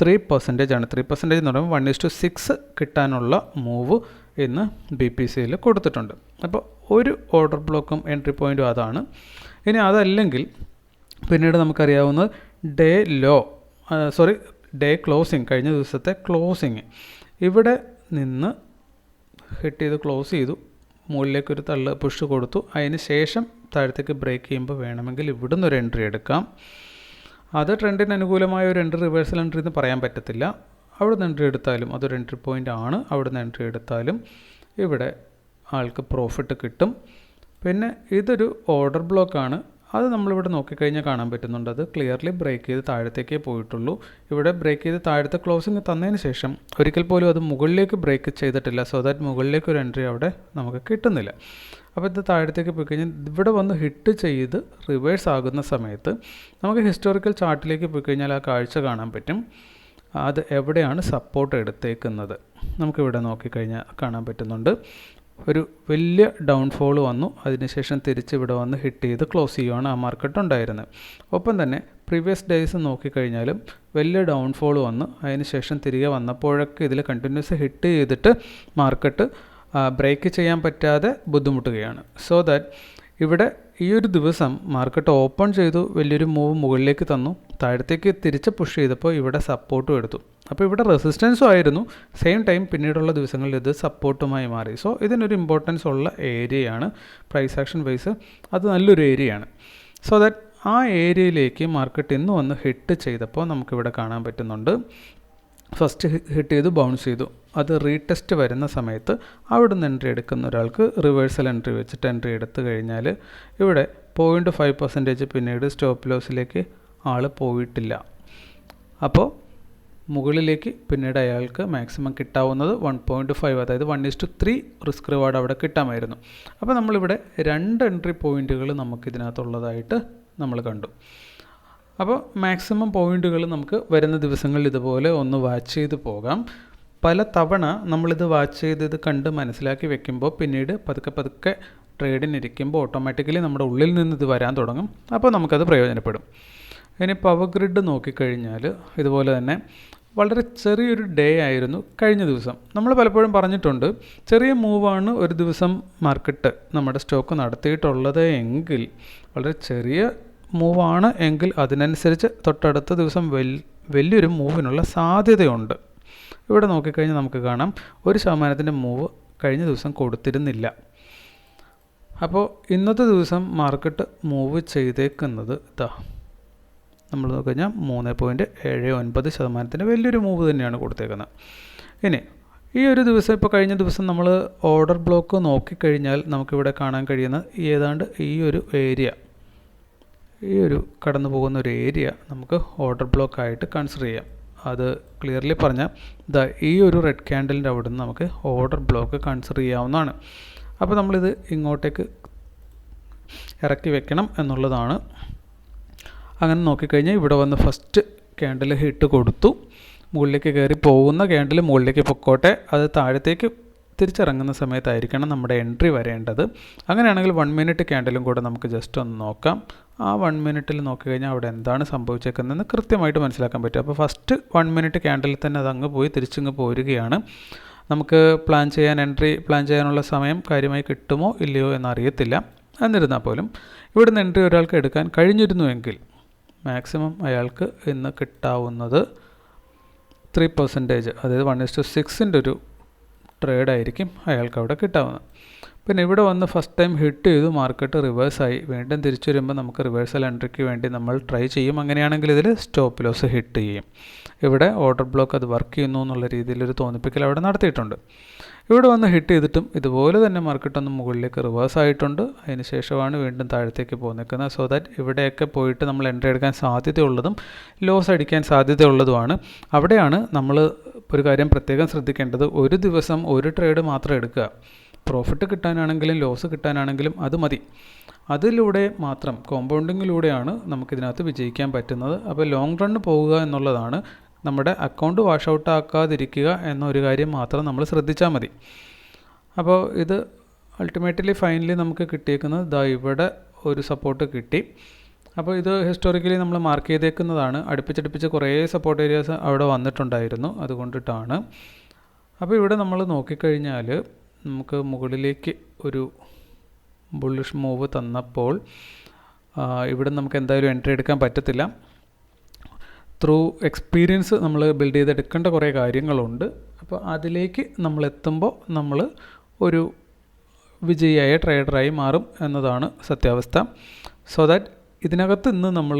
ത്രീ പെർസെന്റേജ് ആണ്. ത്രീ പെർസെന്റേജ് എന്ന് പറയുമ്പോൾ വൺ ഇസ് ടു സിക്സ് കിട്ടാനുള്ള മൂവ് ഇന്ന് ബി പി സിയിൽ കൊടുത്തിട്ടുണ്ട്. അപ്പോൾ ഒരു ഓർഡർ ബ്ലോക്കും എൻട്രി പോയിന്റും അതാണ്. ഇനി അതല്ലെങ്കിൽ പിന്നീട് നമുക്കറിയാവുന്ന day low sorry day closing കഴിഞ്ഞ ദിവസത്തെ ക്ലോസിങ് ഇവിടെ നിന്ന് ഹിറ്റ് ചെയ്ത് ക്ലോസ് ചെയ്തു. മുകളിലേക്ക് ഒരു തള്ള് പുഷ് കൊടുത്തു. അതിന് ശേഷം താഴത്തേക്ക് ബ്രേക്ക് ചെയ്യുമ്പോൾ വേണമെങ്കിൽ ഇവിടുന്ന് ഒരു എൻട്രി എടുക്കാം. അത് ട്രെൻഡിന് അനുകൂലമായ ഒരു എൻട്രി റിവേഴ്സൽ എൻട്രി എന്ന് പറയാൻ പറ്റത്തില്ല. അവിടെ നിന്ന് എൻട്രി എടുത്താലും അതൊരു എൻട്രി പോയിന്റ് ആണ്. അവിടെ നിന്ന് എൻട്രി എടുത്താലും ഇവിടെ ആൾക്ക് പ്രോഫിറ്റ് കിട്ടും. പിന്നെ ഇതൊരു ഓർഡർ ബ്ലോക്കാണ് അത് നമ്മളിവിടെ നോക്കിക്കഴിഞ്ഞാൽ കാണാൻ പറ്റുന്നുണ്ട്. അത് ക്ലിയർലി ബ്രേക്ക് ചെയ്ത് താഴത്തേക്കേ പോയിട്ടുള്ളൂ. ഇവിടെ ബ്രേക്ക് ചെയ്ത് താഴത്തെ ക്ലോസിങ് തന്നതിന് ശേഷം ഒരിക്കൽ പോലും അത് മുകളിലേക്ക് ബ്രേക്ക് ചെയ്തിട്ടില്ല. സോ ദാറ്റ് മുകളിലേക്ക് ഒരു എൻട്രി അവിടെ നമുക്ക് കിട്ടുന്നില്ല. അപ്പോൾ ഇത് താഴത്തേക്ക് പോയി കഴിഞ്ഞാൽ ഇവിടെ വന്ന് ഹിറ്റ് ചെയ്ത് റിവേഴ്സ് ആകുന്ന സമയത്ത് നമുക്ക് ഹിസ്റ്റോറിക്കൽ ചാർട്ടിലേക്ക് പോയി കഴിഞ്ഞാൽ ആ കാഴ്ച കാണാൻ പറ്റും. അത് എവിടെയാണ് സപ്പോർട്ട് എടുത്തേക്കുന്നത്? നമുക്കിവിടെ നോക്കിക്കഴിഞ്ഞാൽ കാണാൻ പറ്റുന്നുണ്ട്. ഒരു വലിയ ഡൗൺഫോൾ വന്നു. അതിനുശേഷം തിരിച്ചിവിടെ വന്ന് ഹിറ്റ് ചെയ്ത് ക്ലോസ് ചെയ്യുവാണ് ആ മാർക്കറ്റ് ഉണ്ടായിരുന്നത്. ഒപ്പം തന്നെ പ്രീവിയസ് ഡേയ്സ് നോക്കിക്കഴിഞ്ഞാലും വലിയ ഡൗൺഫോൾ വന്നു. അതിനുശേഷം തിരികെ വന്നപ്പോഴൊക്കെ ഇതിൽ കണ്ടിന്യൂസ് ഹിറ്റ് ചെയ്തിട്ട് മാർക്കറ്റ് ബ്രേക്ക് ചെയ്യാൻ പറ്റാതെ ബുദ്ധിമുട്ടുകയാണ്. സോ ദാറ്റ് ഇവിടെ ഈ ഒരു ദിവസം മാർക്കറ്റ് ഓപ്പൺ ചെയ്തു വലിയൊരു മൂവ് മുകളിലേക്ക് തന്നു. താഴത്തേക്ക് തിരിച്ച് പുഷ് ചെയ്തപ്പോൾ ഇവിടെ സപ്പോർട്ടും എടുത്തു. അപ്പോൾ ഇവിടെ റെസിസ്റ്റൻസും ആയിരുന്നു. സെയിം ടൈം പിന്നീടുള്ള ദിവസങ്ങളിൽ ഇത് സപ്പോർട്ടുമായി മാറി. സോ ഇതിനൊരു ഇമ്പോർട്ടൻസ് ഉള്ള ഏരിയയാണ് പ്രൈസ് ആക്ഷൻ വൈസ് അത് നല്ലൊരു ഏരിയയാണ് സോ ദാറ്റ് ആ ഏരിയയിലേക്ക് മാർക്കറ്റ് ഇന്ന് വന്ന് ഹിറ്റ് ചെയ്തപ്പോൾ നമുക്കിവിടെ കാണാൻ പറ്റുന്നുണ്ട്. ഫസ്റ്റ് ഹിറ്റ് ചെയ്തു ബൗൺസ് ചെയ്തു. അത് റീടെസ്റ്റ് വരുന്ന സമയത്ത് അവിടെ നിന്ന് എൻട്രി എടുക്കുന്ന ഒരാൾക്ക് റിവേഴ്സൽ എൻട്രി വെച്ചിട്ട് എൻട്രി എടുത്തു കഴിഞ്ഞാൽ ഇവിടെ പോയിന്റ് ഫൈവ് പെർസെന്റേജ് പിന്നീട് സ്റ്റോപ്പ് ലോസിലേക്ക് ആൾ പോയിട്ടില്ല. അപ്പോൾ മുകളിലേക്ക് പിന്നീട് അയാൾക്ക് മാക്സിമം കിട്ടാവുന്നത് വൺ പോയിന്റ് ഫൈവ് അതായത് one is to three risk reward അവിടെ കിട്ടാമായിരുന്നു. അപ്പോൾ നമ്മളിവിടെ രണ്ട് എൻട്രി പോയിന്റുകൾ നമുക്കിതിനകത്തുള്ളതായിട്ട് നമ്മൾ കണ്ടു. അപ്പോൾ മാക്സിമം പോയിന്റുകൾ നമുക്ക് വരുന്ന ദിവസങ്ങളിൽ ഇതുപോലെ ഒന്ന് വാച്ച് ചെയ്ത് പോകാം. പല തവണ നമ്മളിത് വാച്ച് ചെയ്ത് ഇത് കണ്ട് മനസ്സിലാക്കി വെക്കുമ്പോൾ പിന്നീട് പതുക്കെ പതുക്കെ ട്രേഡിനിരിക്കുമ്പോൾ ഓട്ടോമാറ്റിക്കലി നമ്മുടെ ഉള്ളിൽ നിന്ന് ഇത് വരാൻ തുടങ്ങും. അപ്പോൾ നമുക്കത് പ്രയോജനപ്പെടും. ഇനി പവർ ഗ്രിഡ് നോക്കിക്കഴിഞ്ഞാൽ ഇതുപോലെ തന്നെ വളരെ ചെറിയൊരു ഡേ ആയിരുന്നു കഴിഞ്ഞ ദിവസം. നമ്മൾ പലപ്പോഴും പറഞ്ഞിട്ടുണ്ട് ചെറിയ മൂവാണ് ഒരു ദിവസം മാർക്കറ്റ് നമ്മുടെ സ്റ്റോക്ക് നടത്തിയിട്ടുള്ളത് എങ്കിൽ വളരെ ചെറിയ മൂവാണ് എങ്കിൽ അതിനനുസരിച്ച് തൊട്ടടുത്ത ദിവസം വെൽ വലിയൊരു മൂവിനുള്ള സാധ്യതയുണ്ട്. ഇവിടെ നോക്കിക്കഴിഞ്ഞാൽ നമുക്ക് കാണാം ഒരു ശതമാനത്തിന്റെ മൂവ് കഴിഞ്ഞ ദിവസം കൊടുത്തിരുന്നില്ല. അപ്പോൾ ഇന്നത്തെ ദിവസം മാർക്കറ്റ് മൂവ് ചെയ്തേക്കുന്നത് ഇതാ നമ്മൾ നോക്കിക്കഴിഞ്ഞാൽ മൂന്ന് പോയിന്റ് ഏഴ് ഒൻപത് ശതമാനത്തിന്റെ വലിയൊരു മൂവ് തന്നെയാണ് കൊടുത്തേക്കുന്നത്. ഇനി ഈ ഒരു ദിവസം ഇപ്പോൾ കഴിഞ്ഞ ദിവസം നമ്മൾ ഓർഡർ ബ്ലോക്ക് നോക്കിക്കഴിഞ്ഞാൽ നമുക്കിവിടെ കാണാൻ കഴിയുന്ന ഏതാണ്ട് ഈ ഒരു ഏരിയ. ഈ ഒരു കടന്നു പോകുന്ന ഒരു ഏരിയ നമുക്ക് ഓർഡർ ബ്ലോക്ക് ആയിട്ട് കൺസിഡർ ചെയ്യാം. അത് ക്ലിയർലി പറഞ്ഞാൽ ഇതാ ഈ ഒരു റെഡ് ക്യാൻഡലിന്റെ അവിടെ നിന്ന് നമുക്ക് ഓർഡർ ബ്ലോക്ക് കൺസിഡർ ചെയ്യാവുന്നതാണ്. അപ്പോൾ നമ്മളിത് ഇങ്ങോട്ടേക്ക് ഇറക്കി വെക്കണം എന്നുള്ളതാണ്. അങ്ങനെ നോക്കിക്കഴിഞ്ഞാൽ ഇവിടെ വന്ന് ഫസ്റ്റ് ക്യാൻഡിൽ ഹിറ്റ് കൊടുത്തു. മുകളിലേക്ക് കയറി പോകുന്ന ക്യാൻഡിൽ മുകളിലേക്ക് പൊക്കോട്ടെ. അത് താഴത്തേക്ക് തിരിച്ചിറങ്ങുന്ന സമയത്തായിരിക്കണം നമ്മുടെ എൻട്രി വരേണ്ടത്. അങ്ങനെയാണെങ്കിൽ വൺ മിനിറ്റ് ക്യാൻഡിലും കൂടെ നമുക്ക് ജസ്റ്റ് ഒന്ന് നോക്കാം. ആ വൺ മിനിറ്റിൽ നോക്കിക്കഴിഞ്ഞാൽ അവിടെ എന്താണ് സംഭവിച്ചേക്കുന്നതെന്ന് കൃത്യമായിട്ട് മനസ്സിലാക്കാൻ പറ്റും. അപ്പോൾ ഫസ്റ്റ് വൺ മിനിറ്റ് ക്യാൻഡിൽ തന്നെ അത് അങ്ങ് പോയി തിരിച്ചിങ്ങ് പോരുകയാണ്. നമുക്ക് പ്ലാൻ ചെയ്യാൻ എൻട്രി പ്ലാൻ ചെയ്യാനുള്ള സമയം കാര്യമായി കിട്ടുമോ ഇല്ലയോ എന്നറിയത്തില്ല. എന്നിരുന്നാൽ പോലും ഇവിടുന്ന് എൻട്രി ഒരാൾക്ക് എടുക്കാൻ കഴിഞ്ഞിരുന്നുവെങ്കിൽ മാക്സിമം അയാൾക്ക് ഇന്ന് കിട്ടാവുന്നത് ത്രീ പെർസെന്റേജ് അതായത് വൺ ഇസ് ടു സിക്സിന്റെ ഒരു ട്രേഡ് ആയിരിക്കും അയാൾക്ക് അവിടെ കിട്ടാവുന്നത്. പിന്നെ ഇവിടെ വന്ന് ഫസ്റ്റ് ടൈം ഹിറ്റ് ചെയ്തു മാർക്കറ്റ് റിവേഴ്സായി വീണ്ടും തിരിച്ചു വരുമ്പോൾ നമുക്ക് റിവേഴ്സൽ എൻട്രിക്ക് വേണ്ടി നമ്മൾ ട്രൈ ചെയ്യും. അങ്ങനെയാണെങ്കിൽ ഇതിൽ സ്റ്റോപ്പ് ലോസ് ഹിറ്റ് ചെയ്യും. ഇവിടെ ഓർഡർ ബ്ലോക്ക് അത് വർക്ക് ചെയ്യുന്നു എന്നുള്ള രീതിയിലൊരു തോന്നിപ്പിക്കൽ അവിടെ നടത്തിയിട്ടുണ്ട്. ഇവിടെ വന്ന് ഹിറ്റ് ചെയ്തിട്ടും ഇതുപോലെ തന്നെ മാർക്കറ്റ് ഒന്ന് മുകളിലേക്ക് റിവേഴ്സ് ആയിട്ടുണ്ട്. അതിന് ശേഷമാണ് വീണ്ടും താഴത്തേക്ക് പോകുന്നത് സോ ദാറ്റ് ഇവിടെയൊക്കെ പോയിട്ട് നമ്മൾ എൻട്രി എടുക്കാൻ സാധ്യതയുള്ളതും ലോസ് അടിക്കാൻ സാധ്യതയുള്ളതുമാണ്. അവിടെയാണ് നമ്മൾ ഒരു കാര്യം പ്രത്യേകം ശ്രദ്ധിക്കേണ്ടത്. ഒരു ദിവസം ഒരു ട്രേഡ് മാത്രം എടുക്കുക. പ്രോഫിറ്റ് കിട്ടാനാണെങ്കിലും ലോസ് കിട്ടാനാണെങ്കിലും അത് മതി. അതിലൂടെ മാത്രം കോമ്പൗണ്ടിങ്ങിലൂടെയാണ് നമുക്കിതിനകത്ത് വിജയിക്കാൻ പറ്റുന്നത്. അപ്പോൾ ലോങ് റണ്ണ് പോവുക എന്നുള്ളതാണ് നമ്മുടെ അക്കൗണ്ട് വാഷ് ഔട്ട് ആക്കാതിരിക്കുക എന്നൊരു കാര്യം മാത്രം നമ്മൾ ശ്രദ്ധിച്ചാൽ മതി. അപ്പോൾ ഇത് അൾട്ടിമേറ്റ്ലി ഫൈനലി നമുക്ക് കിട്ടിയേക്കുന്നത് ദാ ഇവിടെ ഒരു സപ്പോർട്ട് കിട്ടി. അപ്പോൾ ഇത് ഹിസ്റ്റോറിക്കലി നമ്മൾ മാർക്ക് ചെയ്തേക്കുന്നതാണ്. അടുപ്പിച്ചടുപ്പിച്ച് കുറേ സപ്പോർട്ട് ഏരിയാസ് അവിടെ വന്നിട്ടുണ്ടായിരുന്നു. അതുകൊണ്ടിട്ടാണ്. അപ്പോൾ ഇവിടെ നമ്മൾ നോക്കിക്കഴിഞ്ഞാൽ നമുക്ക് മുകളിലേക്ക് ഒരു ബുള്ളിഷ് മൂവ് തന്നപ്പോൾ ഇവിടെ നമുക്ക് എന്തായാലും എൻട്രി എടുക്കാൻ പറ്റത്തില്ല. ത്രൂ എക്സ്പീരിയൻസ് നമ്മൾ ബിൽഡ് ചെയ്തെടുക്കേണ്ട കുറേ കാര്യങ്ങളുണ്ട്. അപ്പോൾ അതിലേക്ക് നമ്മൾ എത്തുമ്പോൾ നമ്മൾ ഒരു വിജയിയായ ട്രേഡറായി മാറും എന്നതാണ് സത്യാവസ്ഥ. സോ ദാറ്റ് ഇതിനകത്ത് ഇന്ന് നമ്മൾ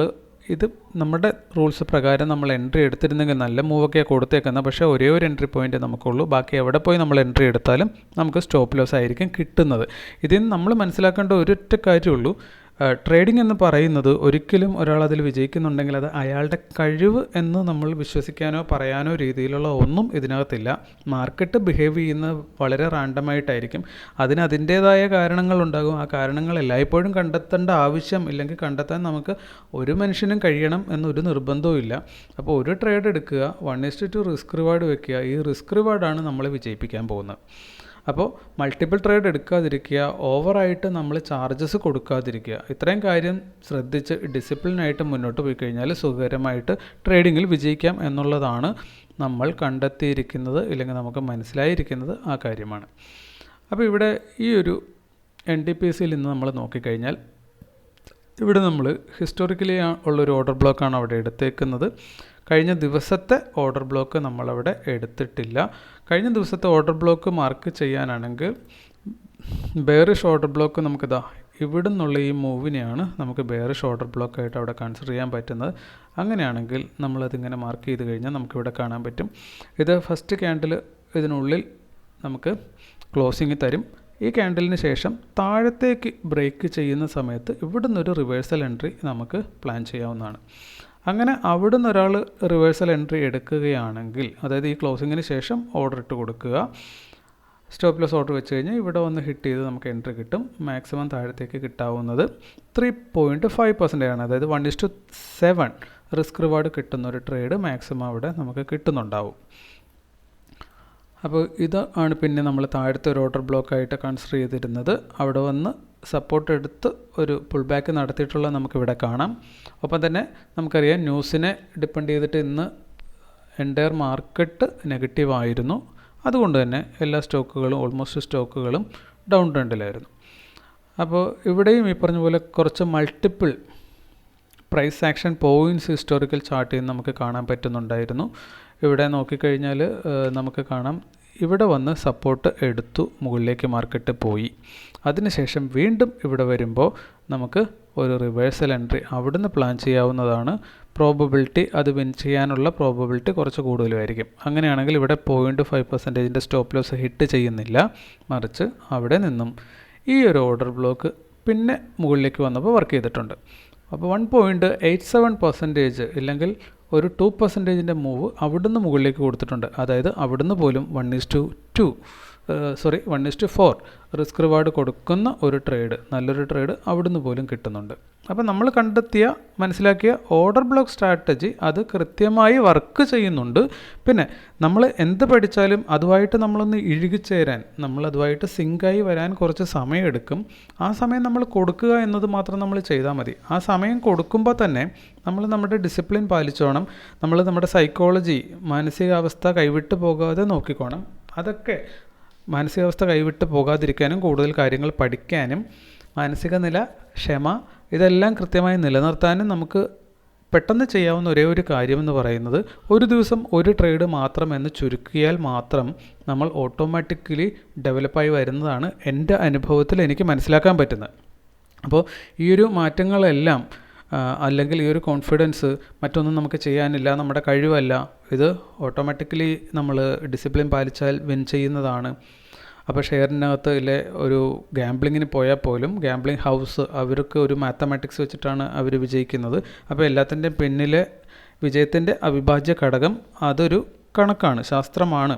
ഇത് നമ്മുടെ റൂൾസ് പ്രകാരം നമ്മൾ എൻട്രി എടുത്തിരുന്നെങ്കിൽ നല്ല മൂവൊക്കെ കൊടുത്തേക്കുന്നത് പക്ഷേ ഒരേ ഒരു എൻട്രി പോയിന്റ് നമുക്കുള്ളൂ. ബാക്കി എവിടെ പോയി നമ്മൾ എൻട്രി എടുത്താലും നമുക്ക് സ്റ്റോപ്പ് ലോസ് ആയിരിക്കും കിട്ടുന്നത്. ഇതിൽ നമ്മൾ മനസ്സിലാക്കേണ്ട ഒരൊറ്റ കാര്യമുള്ളൂ. ട്രേഡിംഗ് എന്ന് പറയുന്നത് ഒരിക്കലും ഒരാൾ അതിൽ വിജയിക്കുന്നുണ്ടെങ്കിൽ അത് അയാളുടെ കഴിവ് എന്ന് നമ്മൾ വിശ്വസിക്കാനോ പറയാനോ രീതിയിലുള്ള ഒന്നും ഇതിനകത്തില്ല. മാർക്കറ്റ് ബിഹേവ് ചെയ്യുന്നത് വളരെ റാൻഡമായിട്ടായിരിക്കും അതിന് അതിന്റേതായ കാരണങ്ങളുണ്ടാകും ആ കാരണങ്ങൾ എല്ലായ്പ്പോഴും കണ്ടെത്തേണ്ട ആവശ്യം ഇല്ലെങ്കിൽ കണ്ടെത്താൻ നമുക്ക് ഒരു മനുഷ്യനും കഴിയണം എന്നൊരു നിർബന്ധവും ഇല്ല. അപ്പോൾ ഒരു ട്രേഡ് എടുക്കുക one is to two risk reward വെക്കുക. ഈ റിസ്ക് റിവാർഡാണ് നമ്മളെ വിജയിപ്പിക്കാൻ പോകുന്നത്. അപ്പോൾ മൾട്ടിപ്പിൾ ട്രേഡ് എടുക്കാതിരിക്കുക ഓവറായിട്ട് നമ്മൾ ചാർജസ് കൊടുക്കാതിരിക്കുക. ഇത്രയും കാര്യം ശ്രദ്ധിച്ച് ഡിസിപ്ലിനായിട്ട് മുന്നോട്ട് പോയി കഴിഞ്ഞാൽ സുഖകരമായിട്ട് ട്രേഡിങ്ങിൽ വിജയിക്കാം എന്നുള്ളതാണ് നമ്മൾ കണ്ടെത്തിയിരിക്കുന്നത് ഇല്ലെങ്കിൽ നമുക്ക് മനസ്സിലായിരിക്കുന്നത് ആ കാര്യമാണ്. അപ്പോൾ ഇവിടെ ഈ ഒരു എൻ ഡി പി സിയിൽ ഇന്ന് നമ്മൾ നോക്കിക്കഴിഞ്ഞാൽ ഇവിടെ നമ്മൾ ഹിസ്റ്റോറിക്കലി ഉള്ളൊരു ഓർഡർ ബ്ലോക്കാണ് അവിടെ എടുത്തേക്കുന്നത്. കഴിഞ്ഞ ദിവസത്തെ ഓർഡർ ബ്ലോക്ക് നമ്മളവിടെ എടുത്തിട്ടില്ല. കഴിഞ്ഞ ദിവസത്തെ ഓർഡർ ബ്ലോക്ക് മാർക്ക് ചെയ്യാനാണെങ്കിൽ ബെയറിഷ് ഓർഡർ ബ്ലോക്ക് നമുക്കിതാ ഇവിടെ നിന്നുള്ള ഈ മൂവിനെയാണ് നമുക്ക് ബെയറിഷ് ഓർഡർ ബ്ലോക്കായിട്ട് അവിടെ കൺസിഡർ ചെയ്യാൻ പറ്റുന്നത്. അങ്ങനെയാണെങ്കിൽ നമ്മളതിങ്ങനെ മാർക്ക് ചെയ്ത് കഴിഞ്ഞാൽ നമുക്കിവിടെ കാണാൻ പറ്റും. ഇത് ഫസ്റ്റ് ക്യാൻഡിൽ ഇതിനുള്ളിൽ നമുക്ക് ക്ലോസിങ് തരും. ഈ ക്യാൻഡലിന് ശേഷം താഴത്തേക്ക് ബ്രേക്ക് ചെയ്യുന്ന സമയത്ത് ഇവിടെ നിന്നൊരു റിവേഴ്സൽ എൻട്രി നമുക്ക് പ്ലാൻ ചെയ്യാവുന്നതാണ്. അങ്ങനെ അവിടെ നിന്ന് ഒരാൾ റിവേഴ്സൽ എൻട്രി എടുക്കുകയാണെങ്കിൽ അതായത് ഈ ക്ലോസിങ്ങിന് ശേഷം ഓർഡർ ഇട്ട് കൊടുക്കുക. സ്റ്റോപ്പ് ലോസ് ഓർഡർ വെച്ച് കഴിഞ്ഞാൽ ഇവിടെ വന്ന് ഹിറ്റ് ചെയ്ത് നമുക്ക് എൻട്രി കിട്ടും. മാക്സിമം താഴത്തേക്ക് കിട്ടാവുന്നത് ത്രീ പോയിന്റ് ഫൈവ് പെർസെന്റേജ് ആണ്. അതായത് one is to seven risk reward കിട്ടുന്ന ഒരു ട്രേഡ് മാക്സിമം അവിടെ നമുക്ക് കിട്ടുന്നുണ്ടാവും. അപ്പോൾ ഇതാണ് പിന്നെ നമ്മൾ താഴത്തെ ഒരു ഓർഡർ ബ്ലോക്കായിട്ട് കൺസിഡർ ചെയ്തിരുന്നത്. അവിടെ വന്ന് സപ്പോർട്ട് എടുത്ത് ഒരു പുൾ ബാക്ക് നടത്തിയിട്ടുള്ള നമുക്കിവിടെ കാണാം. ഒപ്പം തന്നെ നമുക്കറിയാം ന്യൂസിനെ ഡിപ്പെൻഡ് ചെയ്തിട്ട് ഇന്ന് എന്റയർ മാർക്കറ്റ് നെഗറ്റീവ് ആയിരുന്നു. അതുകൊണ്ട് തന്നെ എല്ലാ സ്റ്റോക്കുകളും ഓൾമോസ്റ്റ് സ്റ്റോക്കുകളും ഡൗൺ ട്രെൻഡിലായിരുന്നു അപ്പോൾ ഇവിടെയും ഈ പറഞ്ഞ പോലെ കുറച്ച് multiple price action points historical ചാർട്ടിൽ നിന്ന് നമുക്ക് കാണാൻ പറ്റുന്നുണ്ടായിരുന്നു. ഇവിടെ നോക്കിക്കഴിഞ്ഞാൽ നമുക്ക് കാണാം ഇവിടെ വന്ന് സപ്പോർട്ട് എടുത്തു മുകളിലേക്ക് മാർക്കറ്റ് പോയി. അതിനുശേഷം വീണ്ടും ഇവിടെ വരുമ്പോൾ നമുക്ക് ഒരു റിവേഴ്സൽ എൻട്രി അവിടുന്ന് പ്ലാൻ ചെയ്യാവുന്നതാണ്. പ്രോബബിലിറ്റി അത് വിൻ ചെയ്യാനുള്ള പ്രോബബിലിറ്റി കുറച്ച് കൂടുതലുമായിരിക്കും അങ്ങനെയാണെങ്കിൽ ഇവിടെ പോയിന്റ് ഫൈവ് പെർസെന്റേജിന്റെ സ്റ്റോപ്പ് ലോസ് ഹിറ്റ് ചെയ്യുന്നില്ല. മറിച്ച് അവിടെ നിന്നും ഈ ഒരു ഓർഡർ ബ്ലോക്ക് പിന്നെ മുകളിലേക്ക് വന്നപ്പോൾ വർക്ക് ചെയ്തിട്ടുണ്ട്. അപ്പോൾ one point eight seven percentage ഇല്ലെങ്കിൽ ഒരു ടു പെർസെന്റേജിന്റെ മൂവ് അവിടുന്ന് മുകളിലേക്ക് കൊടുത്തിട്ടുണ്ട്. അതായത് അവിടുന്ന് പോലും one is to two sorry one to four risk reward കൊടുക്കുന്ന ഒരു ട്രേഡ് നല്ലൊരു ട്രേഡ് അവിടുന്ന് പോലും കിട്ടുന്നുണ്ട്. അപ്പോൾ നമ്മൾ കണ്ടെത്തിയ മനസ്സിലാക്കിയ ഓർഡർ ബ്ലോക്ക് സ്ട്രാറ്റജി അത് കൃത്യമായി വർക്ക് ചെയ്യുന്നുണ്ട്. പിന്നെ നമ്മൾ എന്ത് പഠിച്ചാലും അതുമായിട്ട് നമ്മളൊന്ന് ഇഴുകിച്ചേരാൻ നമ്മൾ അതുമായിട്ട് സിങ്കായി വരാൻ കുറച്ച് സമയമെടുക്കും ആ സമയം നമ്മൾ കൊടുക്കുക എന്നത് മാത്രം നമ്മൾ ചെയ്താൽ മതി. ആ സമയം കൊടുക്കുമ്പോൾ തന്നെ നമ്മൾ നമ്മുടെ ഡിസിപ്ലിൻ പാലിച്ചോണം. നമ്മൾ നമ്മുടെ സൈക്കോളജി മാനസികാവസ്ഥ കൈവിട്ട് പോകാതെ നോക്കിക്കോണം. അതൊക്കെ മാനസികാവസ്ഥ കൈവിട്ട് പോകാതിരിക്കാനും കൂടുതൽ കാര്യങ്ങൾ പഠിക്കാനും മാനസിക നില ക്ഷമ ഇതെല്ലാം കൃത്യമായി നിലനിർത്താനും നമുക്ക് പെട്ടെന്ന് ചെയ്യാവുന്ന ഒരേ ഒരു കാര്യമെന്ന് പറയുന്നത് ഒരു ദിവസം ഒരു ട്രേഡ് മാത്രം എന്ന് ചുരുക്കിയാൽ മാത്രം നമ്മൾ ഓട്ടോമാറ്റിക്കലി ഡെവലപ്പായി വരുന്നതാണ് എന്റെ അനുഭവത്തിൽ എനിക്ക് മനസ്സിലാക്കാൻ പറ്റുന്നത്. അപ്പോൾ ഈ ഒരു മാറ്റങ്ങളെല്ലാം അല്ലെങ്കിൽ ഈ ഒരു കോൺഫിഡൻസ് മറ്റൊന്നും നമുക്ക് ചെയ്യാനില്ല നമ്മുടെ കഴിവല്ല ഇത് ഓട്ടോമാറ്റിക്കലി നമ്മൾ ഡിസിപ്ലിൻ പാലിച്ചാൽ വിൻ ചെയ്യുന്നതാണ്. അപ്പോൾ ഷെയറിനകത്ത് ഇല്ലേ ഒരു ഗാംബ്ലിങ്ങിന് പോയാൽ പോലും ഗാംബ്ലിംഗ് ഹൗസ് അവർക്ക് ഒരു മാത്തമാറ്റിക്സ് വെച്ചിട്ടാണ് അവർ വിജയിക്കുന്നത്. അപ്പോൾ എല്ലാത്തിന്റെയും പിന്നിലെ വിജയത്തിന്റെ അവിഭാജ്യ ഘടകം അതൊരു കണക്കാണ് ശാസ്ത്രമാണ്.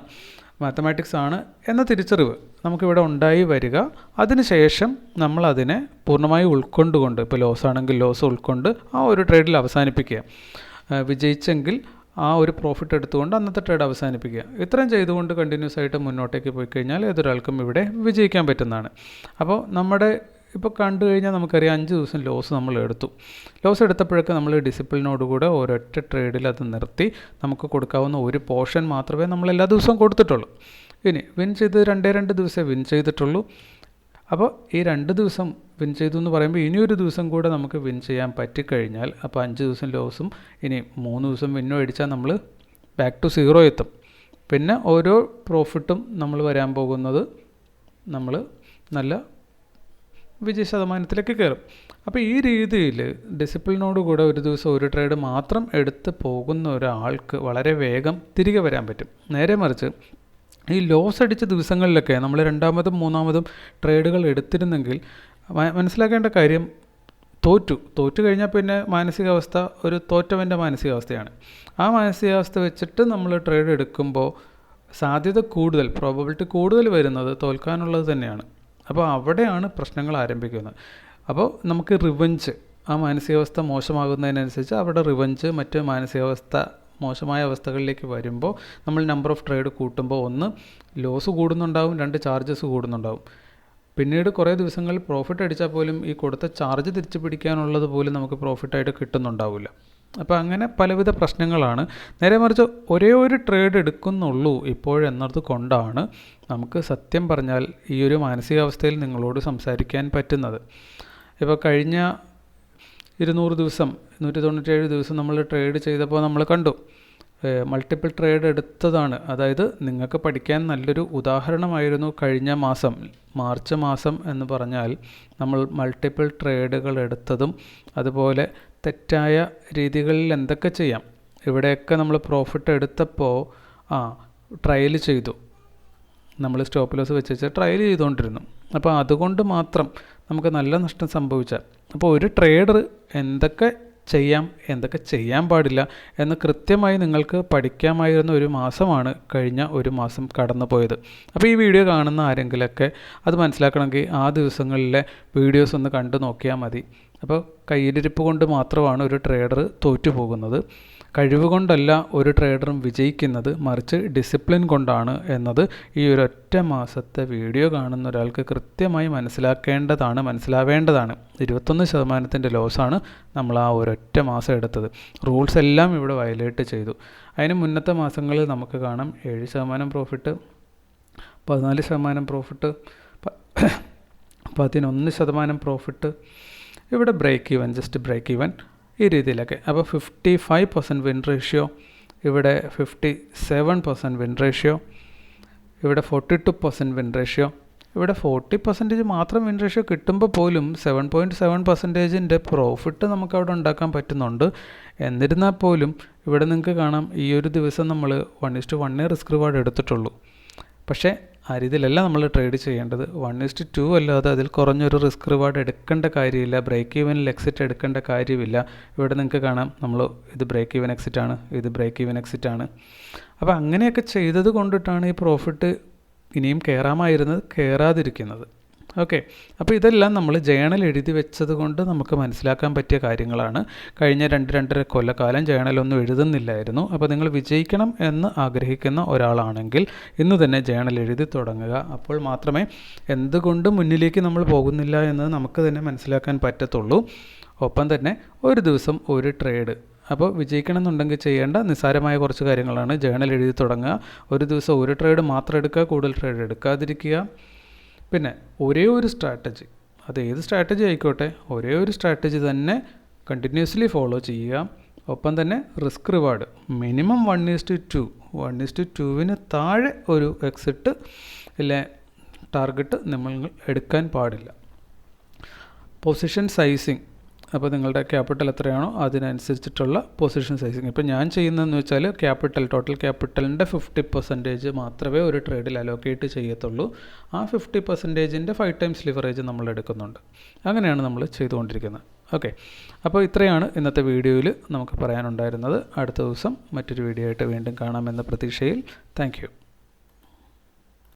മാത്തമാറ്റിക്സ് ആണ് എന്ന തിരിച്ചറിവ് നമുക്കിവിടെ ഉണ്ടായി വരിക. അതിനുശേഷം നമ്മൾ അതിനെ പൂർണമായി ഉൾക്കൊണ്ടുകൊണ്ട് ഇപ്പോൾ ലോസ് ആണെങ്കിൽ ലോസ് ഉൾക്കൊണ്ട് ആ ഒരു ട്രേഡിൽ അവസാനിപ്പിക്കുക. വിജയിച്ചെങ്കിൽ ആ ഒരു പ്രോഫിറ്റ് എടുത്തുകൊണ്ട് അന്നത്തെ ട്രേഡ് അവസാനിപ്പിക്കുക. ഇത്രയും ചെയ്തുകൊണ്ട് കണ്ടിന്യൂസ് ആയിട്ട് മുന്നോട്ടേക്ക് പോയി കഴിഞ്ഞാൽ ഏതൊരാൾക്കും ഇവിടെ വിജയിക്കാൻ പറ്റുന്നതാണ്. അപ്പോൾ നമ്മുടെ ഇപ്പോൾ കണ്ടു കഴിഞ്ഞാൽ നമുക്കറിയാം അഞ്ച് ദിവസം ലോസ് നമ്മൾ എടുത്തു. ലോസ് എടുത്തപ്പോഴൊക്കെ നമ്മൾ ഡിസിപ്ലിനോടുകൂടെ ഒരൊറ്റ ട്രേഡിൽ അത് നിർത്തി. നമുക്ക് കൊടുക്കാവുന്ന ഒരു പോർഷൻ മാത്രമേ നമ്മൾ എല്ലാ ദിവസവും കൊടുത്തിട്ടുള്ളൂ. ഇനി വിൻ ചെയ്ത് രണ്ടേ രണ്ട് ദിവസമേ വിൻ ചെയ്തിട്ടുള്ളൂ. അപ്പോൾ ഈ രണ്ട് ദിവസം വിൻ ചെയ്തു എന്ന് പറയുമ്പോൾ ഇനിയൊരു ദിവസം കൂടെ നമുക്ക് വിൻ ചെയ്യാൻ പറ്റിക്കഴിഞ്ഞാൽ അപ്പോൾ അഞ്ച് ദിവസം ലോസും ഇനി മൂന്ന് ദിവസം വിന്നും അടിച്ചാൽ നമ്മൾ ബാക്ക് ടു സീറോ എത്തും. പിന്നെ ഓരോ പ്രോഫിറ്റും നമ്മൾ വരാൻ പോകുന്നത് നമ്മൾ നല്ല വിജയ ശതമാനത്തിലേക്ക് കയറും. അപ്പോൾ ഈ രീതിയിൽ ഡിസിപ്ലിനോട് കൂടെ ഒരു ദിവസം ഒരു ട്രേഡ് മാത്രം എടുത്ത് പോകുന്ന ഒരാൾക്ക് വളരെ വേഗം തിരികെ വരാൻ പറ്റും. നേരെ മറിച്ച് ഈ ലോസ് അടിച്ച ദിവസങ്ങളിലൊക്കെ നമ്മൾ രണ്ടാമതും മൂന്നാമതും ട്രേഡുകൾ എടുത്തിരുന്നെങ്കിൽ മനസ്സിലാക്കേണ്ട കാര്യം തോറ്റു. തോറ്റു കഴിഞ്ഞാൽ പിന്നെ മാനസികാവസ്ഥ ഒരു തോറ്റവന്റെ മാനസികാവസ്ഥയാണ്. ആ മാനസികാവസ്ഥ വെച്ചിട്ട് നമ്മൾ ട്രേഡ് എടുക്കുമ്പോൾ സാധ്യത കൂടുതൽ പ്രോബബിലിറ്റി കൂടുതൽ വരുന്നത് തോൽക്കാനുള്ളത് തന്നെയാണ്. അപ്പോൾ അവിടെയാണ് പ്രശ്നങ്ങൾ ആരംഭിക്കുന്നത്. അപ്പോൾ നമുക്ക് റിവഞ്ച് ആ മാനസികാവസ്ഥ മോശമാകുന്നതിനനുസരിച്ച് അവിടെ റിവഞ്ച് മറ്റ് മാനസികാവസ്ഥ മോശമായ അവസ്ഥകളിലേക്ക് വരുമ്പോൾ നമ്മൾ നമ്പർ ഓഫ് ട്രേഡ് കൂട്ടുമ്പോൾ ഒന്ന് ലോസ് കൂടുന്നുണ്ടാവും രണ്ട് ചാർജസ് കൂടുന്നുണ്ടാവും. പിന്നീട് കുറേ ദിവസങ്ങളിൽ പ്രോഫിറ്റ് അടിച്ചാൽ പോലും ഈ കൊടുത്ത ചാർജ് തിരിച്ചു പിടിക്കാനുള്ളത് പോലും നമുക്ക് പ്രോഫിറ്റായിട്ട് കിട്ടുന്നുണ്ടാവില്ല. അപ്പോൾ അങ്ങനെ പലവിധ പ്രശ്നങ്ങളാണ്. നേരെ മറിച്ച് ഒരേ ഒരു ട്രേഡ് എടുക്കുന്നുള്ളൂ ഇപ്പോഴെന്നത് കൊണ്ടാണ് നമുക്ക് സത്യം പറഞ്ഞാൽ ഈ ഒരു മാനസികാവസ്ഥയിൽ നിങ്ങളോട് സംസാരിക്കാൻ പറ്റുന്നത്. ഇപ്പോൾ കഴിഞ്ഞ ഇരുന്നൂറ് ദിവസം നൂറ്റി തൊണ്ണൂറ്റേഴ് ദിവസം നമ്മൾ ട്രേഡ് ചെയ്തപ്പോൾ നമ്മൾ കണ്ടു. മൾട്ടിപ്പിൾ ട്രേഡ് എടുത്തതാണ്. അതായത് നിങ്ങൾക്ക് പഠിക്കാൻ നല്ലൊരു ഉദാഹരണമായിരുന്നു കഴിഞ്ഞ മാസം മാർച്ച് മാസം എന്ന് പറഞ്ഞാൽ നമ്മൾ മൾട്ടിപ്പിൾ ട്രേഡുകൾ എടുത്തതും അതുപോലെ തെറ്റായ രീതികളിൽ എന്തൊക്കെ ചെയ്യാം? ഇവിടെയൊക്കെ നമ്മൾ പ്രോഫിറ്റ് എടുത്തപ്പോൾ ആ ട്രയൽ ചെയ്തു. നമ്മൾ സ്റ്റോപ്പ് ലോസ് വെച്ച് ട്രയൽ ചെയ്തുകൊണ്ടിരുന്നു. അപ്പോൾ അതുകൊണ്ട് മാത്രം നമുക്ക് നല്ല നഷ്ടം സംഭവിച്ചാൽ. അപ്പോൾ ഒരു ട്രേഡർ എന്തൊക്കെ ചെയ്യാം എന്തൊക്കെ ചെയ്യാൻ പാടില്ല എന്ന് കൃത്യമായി നിങ്ങൾക്ക് പഠിക്കാമായിരുന്ന ഒരു മാസമാണ് കഴിഞ്ഞ ഒരു മാസം കടന്നുപോയത്. അപ്പോൾ ഈ വീഡിയോ കാണുന്ന ആരെങ്കിലൊക്കെ അത് മനസ്സിലാക്കണമെങ്കിൽ ആ ദിവസങ്ങളിലെ വീഡിയോസ് ഒന്ന് കണ്ടു നോക്കിയാൽ മതി. അപ്പോൾ കയ്യിലിരിപ്പ് കൊണ്ട് മാത്രമാണ് ഒരു ട്രേഡർ തോറ്റു പോകുന്നത് കഴിവ് കൊണ്ടല്ല ഒരു ട്രേഡറും വിജയിക്കുന്നത്. മറിച്ച് ഡിസിപ്ലിൻ കൊണ്ടാണ് എന്നത്. ഈ ഒരു ഒറ്റ മാസത്തെ വീഡിയോ കാണുന്ന ഒരാൾക്ക് കൃത്യമായി മനസ്സിലാക്കേണ്ടതാണ് മനസ്സിലാവേണ്ടതാണ്. ഇരുപത്തൊന്ന് ശതമാനത്തിന്റെ ലോസാണ് നമ്മൾ ആ ഒരൊറ്റ മാസം എടുത്തത്. റൂൾസ് എല്ലാം ഇവിടെ വയലേറ്റ് ചെയ്തു. അതിന് മുന്നത്തെ മാസങ്ങളിൽ നമുക്ക് കാണാം ഏഴ് ശതമാനം പ്രോഫിറ്റ് പതിനാല് ശതമാനം പ്രോഫിറ്റ് പതിനൊന്ന് ശതമാനം പ്രോഫിറ്റ് ഇവിടെ break even just break even ഈ രീതിയിലൊക്കെ. അപ്പോൾ fifty five percent win ratio ഇവിടെ fifty seven percent win ratio ഇവിടെ forty two percent win ratio ഇവിടെ ഫോർട്ടി പെർസെന്റേജ് മാത്രം വിൻ റേഷ്യോ കിട്ടുമ്പോൾ പോലും സെവൻ പോയിന്റ് സെവൻ പെർസെന്റേജിന്റെ പ്രോഫിറ്റ് നമുക്ക് അവിടെ ഉണ്ടാക്കാൻ പറ്റുന്നുണ്ട്. എന്നിരുന്നാൽ പോലും ഇവിടെ നിങ്ങൾക്ക് കാണാം ഈ ഒരു ദിവസം നമ്മൾ വൺ ഇസ്റ്റ് വണ്ണേ റിസ്ക് റിവാർഡ് എടുത്തിട്ടുള്ളൂ. പക്ഷേ ആ രീതിയിലല്ല നമ്മൾ ട്രേഡ് ചെയ്യേണ്ടത്. വൺ ഇസ്റ്റ് ടു അല്ലാതെ അതിൽ കുറഞ്ഞൊരു റിസ്ക് റിവാർഡ് എടുക്കേണ്ട കാര്യമില്ല. ബ്രേക്ക് ഈവനിൽ എക്സിറ്റ് എടുക്കേണ്ട കാര്യമില്ല. ഇവിടെ നിങ്ങൾക്ക് കാണാം നമ്മൾ ഇത് ബ്രേക്ക് ഈവൻ എക്സിറ്റ് ആണ് ഇത് ബ്രേക്ക് ഈവൻ എക്സിറ്റ് ആണ്. അപ്പോൾ അങ്ങനെയൊക്കെ ചെയ്തത് കൊണ്ടിട്ടാണ് ഈ പ്രോഫിറ്റ് ഇനിയും കയറാമായിരുന്നത് കയറാതിരിക്കുന്നത് ഓക്കെ അപ്പോൾ ഇതെല്ലാം നമ്മൾ ജേണൽ എഴുതി വെച്ചത് കൊണ്ട് നമുക്ക് മനസ്സിലാക്കാൻ പറ്റിയ കാര്യങ്ങളാണ്. കഴിഞ്ഞ രണ്ട് രണ്ടര കൊല്ലക്കാലം ജേണലൊന്നും എഴുതുന്നില്ലായിരുന്നു. അപ്പോൾ നിങ്ങൾ വിജയിക്കണം എന്ന് ആഗ്രഹിക്കുന്ന ഒരാളാണെങ്കിൽ ഇന്ന് തന്നെ ജേണൽ എഴുതി തുടങ്ങുക. അപ്പോൾ മാത്രമേ എന്തുകൊണ്ട് മുന്നിലേക്ക് നമ്മൾ പോകുന്നില്ല എന്ന് നമുക്ക് തന്നെ മനസ്സിലാക്കാൻ പറ്റത്തുള്ളൂ. ഒപ്പം തന്നെ ഒരു ദിവസം ഒരു ട്രേഡ് അപ്പോൾ വിജയിക്കണം എന്നുണ്ടെങ്കിൽ ചെയ്യേണ്ട നിസ്സാരമായ കുറച്ച് കാര്യങ്ങളാണ്. ജേണൽ എഴുതി തുടങ്ങുക. ഒരു ദിവസം ഒരു ട്രേഡ് മാത്രം എടുക്കുക കൂടുതൽ ട്രേഡ് എടുക്കാതിരിക്കുക. പിന്നെ ഒരേ ഒരു സ്ട്രാറ്റജി അത് ഏത് സ്ട്രാറ്റജി ആയിക്കോട്ടെ? ഒരേ ഒരു സ്ട്രാറ്റജി തന്നെ കണ്ടിന്യൂസ്ലി ഫോളോ ചെയ്യുക. ഒപ്പം തന്നെ risk reward minimum one is to two one is to ടുവിന് താഴെ ഒരു എക്സിറ്റ് ഇല്ലെ ടാർഗറ്റ് നമ്മൾ എടുക്കാൻ പാടില്ല. പൊസിഷൻ സൈസിങ് അപ്പോൾ നിങ്ങളുടെ ക്യാപിറ്റൽ എത്രയാണോ അതിനനുസരിച്ചിട്ടുള്ള പൊസിഷൻ സൈസിങ് ഇപ്പോൾ ഞാൻ ചെയ്യുന്നതെന്ന് വെച്ചാൽ ക്യാപിറ്റൽ ടോട്ടൽ ക്യാപിറ്റലിന്റെ ഫിഫ്റ്റി പെർസെന്റേജ് മാത്രമേ ഒരു ട്രേഡിൽ അലോക്കേറ്റ് ചെയ്യത്തുള്ളൂ. ആ ഫിഫ്റ്റി പെർസെന്റേജിന്റെ ഫൈവ് ടൈംസ് ലിവറേജ് നമ്മൾ എടുക്കുന്നുണ്ട്. അങ്ങനെയാണ് നമ്മൾ ചെയ്തുകൊണ്ടിരിക്കുന്നത്. ഓക്കെ അപ്പോൾ ഇത്രയാണ് ഇന്നത്തെ വീഡിയോയിൽ നമുക്ക് പറയാനുണ്ടായിരുന്നത്. അടുത്ത ദിവസം മറ്റൊരു വീഡിയോ ആയിട്ട് വീണ്ടും കാണാമെന്ന പ്രതീക്ഷയിൽ. താങ്ക്